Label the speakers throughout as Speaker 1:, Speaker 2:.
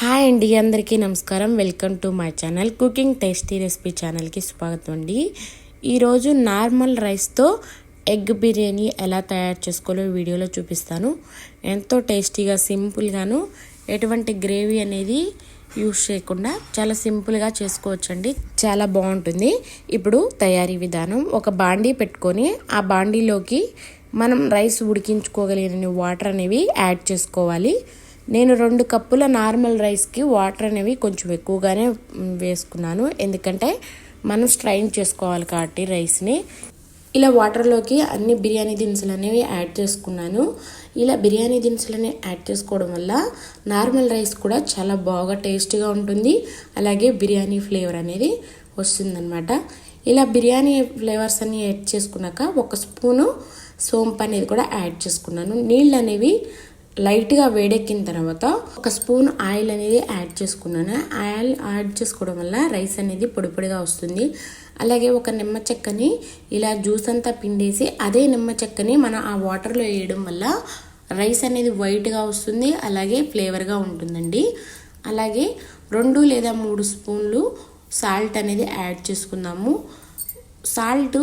Speaker 1: Hi అండి అందరికీ నమస్కారం. Welcome to my channel cooking tasty recipe ఛానల్కి స్వాగతం అండి. ఈరోజు నార్మల్ రైస్తో ఎగ్ బిర్యానీ ఎలా తయారు చేసుకోవాలో వీడియోలో చూపిస్తాను. ఎంతో టేస్టీగా సింపుల్గాను ఎటువంటి గ్రేవీ అనేది యూస్ చేయకుండా చాలా సింపుల్గా చేసుకోవచ్చండి. చాలా బాగుంటుంది. ఇప్పుడు తయారీ విధానం. ఒక బాండీ పెట్టుకొని ఆ బాండీలోకి మనం రైస్ ఉడికించుకోగలిగిన వాటర్ అనేవి యాడ్ చేసుకోవాలి. నేను రెండు కప్పుల నార్మల్ రైస్కి వాటర్ అనేవి కొంచెం ఎక్కువగానే వేసుకున్నాను. ఎందుకంటే మనం స్ట్రైన్ చేసుకోవాలి కాబట్టి రైస్ని. ఇలా వాటర్లోకి అన్ని బిర్యానీ దినుసులు అనేవి యాడ్ చేసుకున్నాను. ఇలా బిర్యానీ దినుసులని యాడ్ చేసుకోవడం వల్ల నార్మల్ రైస్ కూడా చాలా బాగా టేస్ట్గా ఉంటుంది. అలాగే బిర్యానీ ఫ్లేవర్ అనేది వస్తుందన్నమాట. ఇలా బిర్యానీ ఫ్లేవర్స్ అన్ని యాడ్ చేసుకున్నాక ఒక స్పూను సోంపు అనేది కూడా యాడ్ చేసుకున్నాను. నీళ్ళు అనేవి లైట్గా వేడెక్కిన తర్వాత ఒక స్పూన్ ఆయిల్ అనేది యాడ్ చేసుకున్నాను. ఆయిల్ యాడ్ చేసుకోవడం వల్ల రైస్ అనేది పొడి పొడిగా వస్తుంది. అలాగే ఒక నిమ్మ చెక్కని ఇలా జ్యూస్ అంతా పిండేసి అదే నిమ్మ చెక్కని మనం ఆ వాటర్లో వేయడం వల్ల రైస్ అనేది వైట్గా వస్తుంది అలాగే ఫ్లేవర్గా ఉంటుందండి. అలాగే రెండు లేదా మూడు స్పూన్లు సాల్ట్ అనేది యాడ్ చేసుకుందాము. సాల్ట్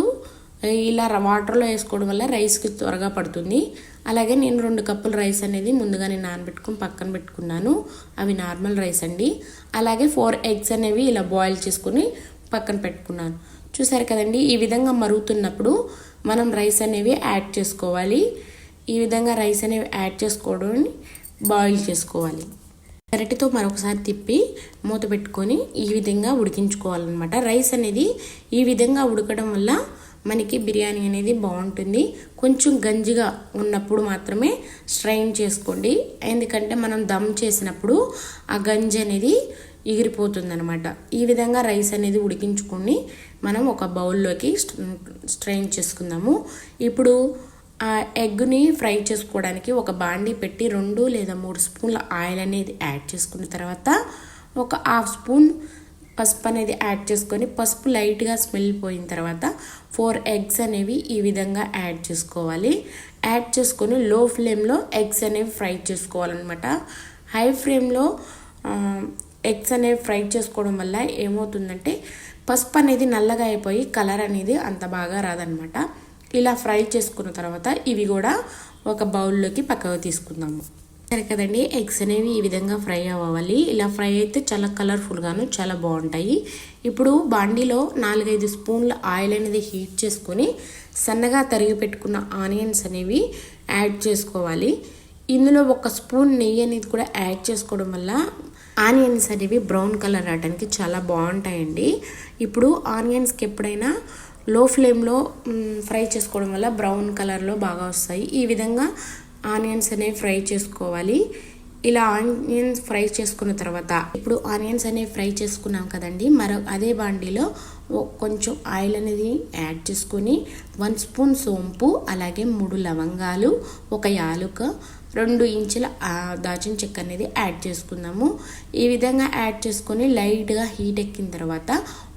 Speaker 1: ఇలా వాటర్లో వేసుకోవడం వల్ల రైస్కి త్వరగా పడుతుంది. అలాగే నేను రెండు కప్పుల రైస్ అనేది ముందుగానే నానబెట్టుకుని పక్కన పెట్టుకున్నాను. అవి నార్మల్ రైస్ అండి. అలాగే ఫోర్ ఎగ్స్ అనేవి ఇలా బాయిల్ చేసుకుని పక్కన పెట్టుకున్నాను. చూసారు కదండి ఈ విధంగా మరుగుతున్నప్పుడు మనం రైస్ అనేవి యాడ్ చేసుకోవాలి. ఈ విధంగా రైస్ అనేవి యాడ్ చేసుకోవడం బాయిల్ చేసుకోవాలి. గరిటెతో మరొకసారి తిప్పి మూత పెట్టుకొని ఈ విధంగా ఉడికించుకోవాలన్నమాట. రైస్ అనేది ఈ విధంగా ఉడకడం వల్ల మనకి బిర్యానీ అనేది బాగుంటుంది. కొంచెం గంజిగా ఉన్నప్పుడు మాత్రమే స్ట్రైన్ చేసుకోండి. ఎందుకంటే మనం దమ్ చేసినప్పుడు ఆ గంజి అనేది ఎగిరిపోతుందనమాట ఈ విధంగా రైస్ అనేది ఉడికించుకొని మనం ఒక బౌల్లోకి స్ట్రైన్ చేసుకుందాము. ఇప్పుడు ఆ ఎగ్ని ఫ్రై చేసుకోవడానికి ఒక బాండీ పెట్టి రెండు లేదా మూడు స్పూన్ల ఆయిల్ అనేది యాడ్ చేసుకున్న తర్వాత ఒక హాఫ్ స్పూన్ పసుపు అనేది యాడ్ చేసుకొని పసుపు లైట్గా స్మెల్ పోయిన తర్వాత ఫోర్ ఎగ్స్ అనేవి ఈ విధంగా యాడ్ చేసుకోవాలి. యాడ్ చేసుకొని లో ఫ్లేమ్లో ఎగ్స్ అనేవి ఫ్రై చేసుకోవాలన్నమాట. హై ఫ్లేమ్లో ఎగ్స్ అనేవి ఫ్రై చేసుకోవడం వల్ల ఏమవుతుందంటే పసుపు అనేది నల్లగా అయిపోయి కలర్ అనేది అంత బాగా రాదనమాట ఇలా ఫ్రై చేసుకున్న తర్వాత ఇవి కూడా ఒక బౌల్లోకి పక్కకు తీసుకుందాము. సరే కదండి ఎగ్స్ అనేవి ఈ విధంగా ఫ్రై అవ్వాలి. ఇలా ఫ్రై అయితే చాలా కలర్ఫుల్గాను చాలా బాగుంటాయి. ఇప్పుడు బాండీలో నాలుగైదు స్పూన్ల ఆయిల్ అనేది హీట్ చేసుకొని సన్నగా తరిగి పెట్టుకున్న ఆనియన్స్ అనేవి యాడ్ చేసుకోవాలి. ఇందులో ఒక స్పూన్ నెయ్యి అనేది కూడా యాడ్ చేసుకోవడం వల్ల ఆనియన్స్ అనేవి బ్రౌన్ కలర్ రావడానికి చాలా బాగుంటాయండి. ఇప్పుడు ఆనియన్స్కి ఎప్పుడైనా లో ఫ్లేమ్లో ఫ్రై చేసుకోవడం వల్ల బ్రౌన్ కలర్లో బాగా వస్తాయి. ఈ విధంగా ఆనియన్స్ అనేవి ఫ్రై చేసుకోవాలి. ఇలా ఆనియన్స్ ఫ్రై చేసుకున్న తర్వాత ఇప్పుడు ఆనియన్స్ అనేవి ఫ్రై చేసుకున్నాం కదండి మరో అదే బాండీలో కొంచెం ఆయిల్ అనేది యాడ్ చేసుకొని వన్ స్పూన్ సోంపు అలాగే మూడు లవంగాలు ఒక యాలుక రెండు ఇంచుల దాచిన చెక్క అనేది యాడ్ చేసుకుందాము. ఈ విధంగా యాడ్ చేసుకొని లైట్గా హీట్ ఎక్కిన తర్వాత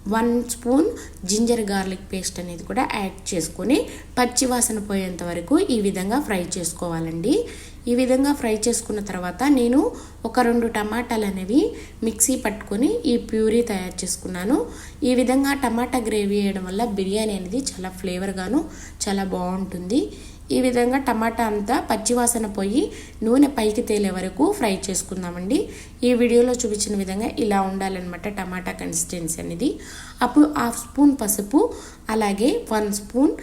Speaker 1: one spoon ginger garlic paste అనేది కూడా యాడ్ చేసుకొని పచ్చి వాసన పోయేంత వరకు ఈ విధంగా ఫ్రై చేసుకోవాలండి. ఈ విధంగా ఫ్రై చేసుకున్న తర్వాత నేను ఒక రెండు టమాటాలు అనేవి మిక్సీ పట్టుకొని ఈ ప్యూరీ తయారు చేసుకున్నాను. ఈ విధంగా టమాటా గ్రేవీ వేయడం వల్ల బిర్యానీ అనేది చాలా ఫ్లేవర్గాను చాలా బాగుంటుంది. ఈ విధంగా టమాటా అంతా పచ్చివాసన పోయి నూనె పైకి తేలే వరకు ఫ్రై చేసుకుందామండి. ఈ వీడియోలో చూపించిన విధంగా ఇలా ఉండాలన్నమాట టమాటా కన్సిస్టెన్సీ అనేది. అప్పుడు హాఫ్ స్పూన్ పసుపు అలాగే వన్ స్పూన్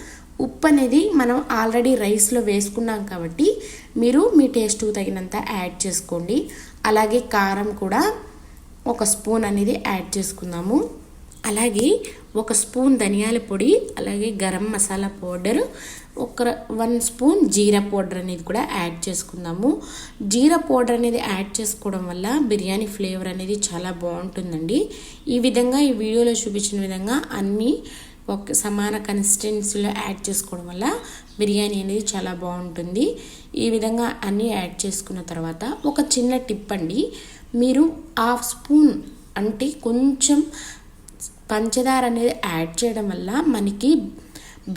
Speaker 1: ఉప్పు అనేది మనం ఆల్రెడీ రైస్లో వేసుకున్నాం కాబట్టి మీరు మీ టేస్ట్కు తగినంత యాడ్ చేసుకోండి. అలాగే కారం కూడా ఒక స్పూన్ అనేది యాడ్ చేసుకుందాము. అలాగే ఒక స్పూన్ ధనియాల పొడి అలాగే గరం మసాలా పౌడర్ ఒక వన్ స్పూన్ జీరా పౌడర్ అనేది కూడా యాడ్ చేసుకుందాము. జీరా పౌడర్ అనేది యాడ్ చేసుకోవడం వల్ల బిర్యానీ ఫ్లేవర్ అనేది చాలా బాగుంటుందండి. ఈ విధంగా ఈ వీడియోలో చూపించిన విధంగా అన్నీ ఒక సమాన కన్సిస్టెన్సీలో యాడ్ చేసుకోవడం వల్ల బిర్యానీ అనేది చాలా బాగుంటుంది. ఈ విధంగా అన్నీ యాడ్ చేసుకున్న తర్వాత ఒక చిన్న టిప్ అండి. మీరు హాఫ్ స్పూన్ అంటే కొంచెం పంచదార అనేది యాడ్ చేయడం వల్ల మనకి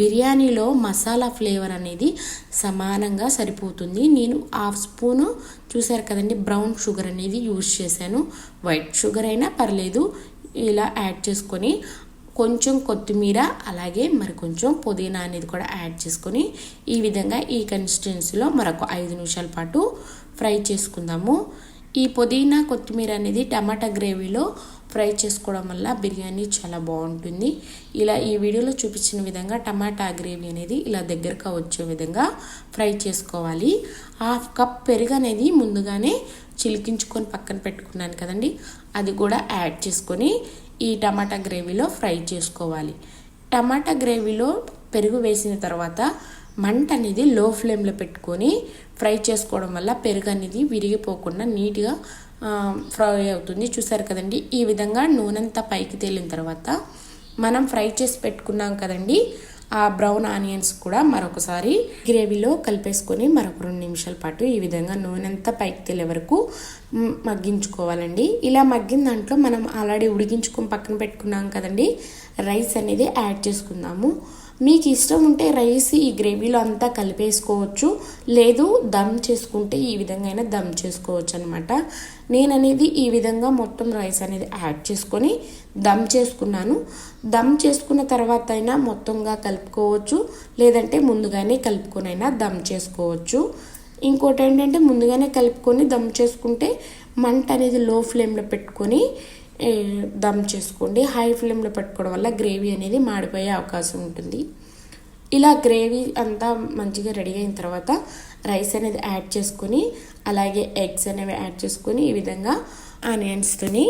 Speaker 1: బిర్యానీలో మసాలా ఫ్లేవర్ అనేది సమానంగా సరిపోతుంది. నేను హాఫ్ స్పూను చూసారు కదండి బ్రౌన్ షుగర్ అనేది యూజ్ చేశాను. వైట్ షుగర్ అయినా పర్లేదు ఇలా యాడ్ చేసుకొని కొంచెం కొత్తిమీర అలాగే మరి కొంచెం పుదీనా అనేది కూడా యాడ్ చేసుకొని ఈ విధంగా ఈ కన్సిస్టెన్సీలో మరొక ఐదు నిమిషాల పాటు ఫ్రై చేసుకుందాము. ఈ పుదీనా కొత్తిమీర అనేది టమాటా గ్రేవీలో ఫ్రై చేసుకోవడం వల్ల బిర్యానీ చాలా బాగుంటుంది. ఇలా ఈ వీడియోలో చూపించిన విధంగా టమాటా గ్రేవీ అనేది ఇలా దగ్గరగా వచ్చే విధంగా ఫ్రై చేసుకోవాలి. హాఫ్ కప్ పెరుగు అనేది ముందుగానే చిలికించుకొని పక్కన పెట్టుకున్నాను కదండి. అది కూడా యాడ్ చేసుకొని ఈ టమాటా గ్రేవీలో ఫ్రై చేసుకోవాలి. టమాటా గ్రేవీలో పెరుగు వేసిన తర్వాత మంట అనేది లో ఫ్లేమ్లో పెట్టుకొని ఫ్రై చేసుకోవడం వల్ల పెరుగు అనేది విరిగిపోకుండా నీట్గా ఫ్రై అవుతుంది. చూసారు కదండి? ఈ విధంగా నూనెంతా పైకి తేలిన తర్వాత మనం ఫ్రై చేసి పెట్టుకున్నాం కదండి? ఆ బ్రౌన్ ఆనియన్స్ కూడా మరొకసారి గ్రేవీలో కలిపేసుకొని మరొక రెండు నిమిషాల పాటు ఈ విధంగా నూనె అంతా పైకి తెలే వరకు మగ్గించుకోవాలండి. ఇలా మగ్గిన దాంట్లో మనం ఆల్రెడీ ఉడికించుకొని పక్కన పెట్టుకున్నాం కదండి రైస్ అనేది యాడ్ చేసుకుందాము. మీకు ఇష్టం ఉంటే రైస్ ఈ గ్రేవీలో అంతా కలిపేసుకోవచ్చు. లేదు దమ్ చేసుకుంటే ఈ విధంగా అయినా దమ్ చేసుకోవచ్చు అనమాట నేను అనేది ఈ విధంగా మొత్తం రైస్ అనేది యాడ్ చేసుకొని దమ్ చేసుకున్నాను. దమ్ చేసుకున్న తర్వాత అయినా మొత్తంగా కలుపుకోవచ్చు. లేదంటే ముందుగానే కలుపుకొని అయినా దమ్ చేసుకోవచ్చు. ఇంకోటి ఏంటంటే ముందుగానే కలుపుకొని దమ్ చేసుకుంటే మంట అనేది లో ఫ్లేమ్లో పెట్టుకొని దమ్ చేసుకోండి. హై ఫ్లేమ్లో పెట్టుకోవడం వల్ల గ్రేవీ అనేది మాడిపోయే అవకాశం ఉంటుంది. ఇలా గ్రేవీ అంతా మంచిగా రెడీ అయిన తర్వాత రైస్ అనేది యాడ్ చేసుకొని అలాగే ఎగ్స్ అనేవి యాడ్ చేసుకొని ఈ విధంగా ఆనియన్స్తోని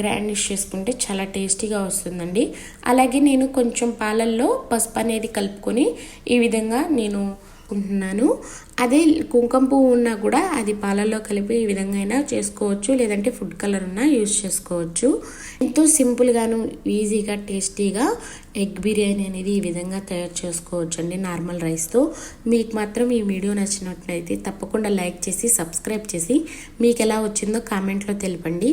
Speaker 1: గ్రాండిష్ చేసుకుంటే చాలా టేస్టీగా వస్తుందండి. అలాగే నేను కొంచెం పాలల్లో పసుపు అనేది కలుపుకొని ఈ విధంగా నేను చేసుకుంటున్నాను. అదే కుంకుమ పువ్వు ఉన్నా కూడా అది పాలల్లో కలిపి ఈ విధంగా అయినా చేసుకోవచ్చు. లేదంటే ఫుడ్ కలర్ ఉన్నా యూజ్ చేసుకోవచ్చు. ఎంతో సింపుల్గాను ఈజీగా టేస్టీగా ఎగ్ బిర్యానీ అనేది ఈ విధంగా తయారు చేసుకోవచ్చు అండి నార్మల్ రైస్తో మీకు మాత్రం ఈ వీడియో నచ్చినట్లయితే తప్పకుండా లైక్ చేసి సబ్స్క్రైబ్ చేసి మీకు ఎలా వచ్చిందో కామెంట్లో తెలపండి.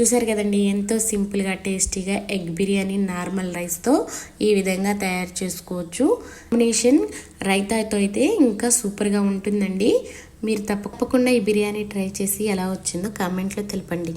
Speaker 1: చూసారు కదండి ఎంతో సింపుల్గా టేస్టీగా ఎగ్ బిర్యానీ నార్మల్ రైస్తో ఈ విధంగా తయారు చేసుకోవచ్చు. కాంబినేషన్ రైతాతో అయితే ఇంకా సూపర్గా ఉంటుందండి. మీరు తప్పకుండా ఈ బిర్యానీ ట్రై చేసి ఎలా వచ్చిందో కామెంట్లో తెలపండి.